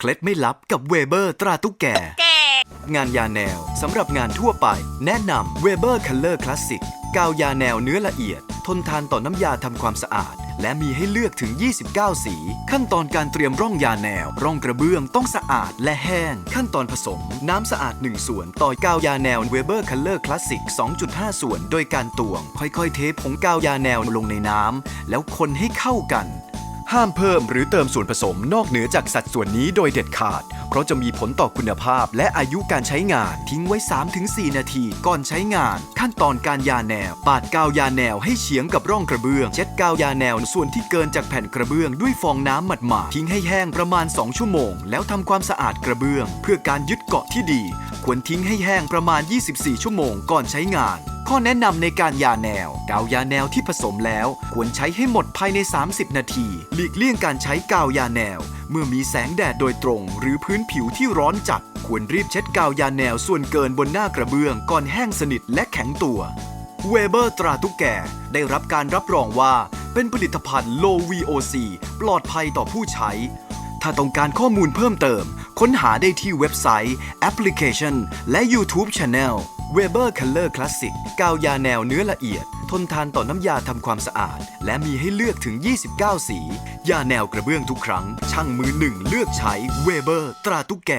เคล็ดไม่ลับกับเวเบอร์ตราตุ๊กแก งานยาแนวสำหรับงานทั่วไป แนะนำ Weber Color Classic กาวยาแนวเนื้อละเอียด ทนทานต่อน้ำยาทำความสะอาด และมีให้เลือกถึง 29 สี ขั้นตอนการเตรียมร่องยาแนว ร่องกระเบื้องต้องสะอาดและแห้ง ขั้นตอนผสม น้ำสะอาด 1 ส่วน ต่อกาวยาแนว Weber Color Classic 2.5 ส่วน โดยการตวง ค่อยๆ เทผงกาวยาแนวลงในน้ำแล้วคนให้เข้ากัน ห้ามเพิ่มหรือเติมส่วนผสมนอกเหนือจากสัดส่วนนี้โดยเด็ดขาด เพราะจะมีผลต่อคุณภาพและอายุการใช้งานทิ้งไว้ 3-4 นาทีก่อนใช้งาน ขั้นตอนการยาแนว ปาดกาวยาแนวให้เฉียงกับร่องกระเบื้อง เช็ดกาวยาแนวส่วนที่เกินจากแผ่นกระเบื้องด้วยฟองน้ำหมาดๆทิ้งให้แห้งประมาณ 2 ชั่วโมง แล้วทำความสะอาดกระเบื้อง เพื่อการยึดเกาะที่ดี ควรทิ้งให้แห้งประมาณ 24 ชั่วโมงก่อนใช้งาน ข้อแนะนำในการยาแนว กาวยาแนวที่ผสมแล้ว ควรใช้ให้หมดภายใน 30 นาที หลีกเลี่ยงการใช้กาวยาแนว เมื่อมีแสงแดดโดยตรง หรือพื้นผิวที่ร้อนจัด ควรรีบเช็ดกาวยาแนวส่วนเกินบนหน้ากระเบื้องก่อนแห้งสนิทและแข็งตัวเวเบอร์ตราตุกแกได้รับการรับรองว่าเป็นผลิตภัณฑ์ Low VOC ปลอดภัยต่อผู้ใช้ ถ้าต้องการข้อมูลเพิ่มเติม ค้นหาได้ที่เว็บไซต์ แอปพลิเคชัน และ YouTube Channel Weber Color Classic กาวยาแนวเนื้อละเอียด ทนทานต่อน้ำยาทำความสะอาด และมีให้เลือกถึง 29 สี ยาแนวกระเบื้องทุกครั้ง ช่างมือหนึ่งเลือกใช้ Weber ตราตุ๊กแก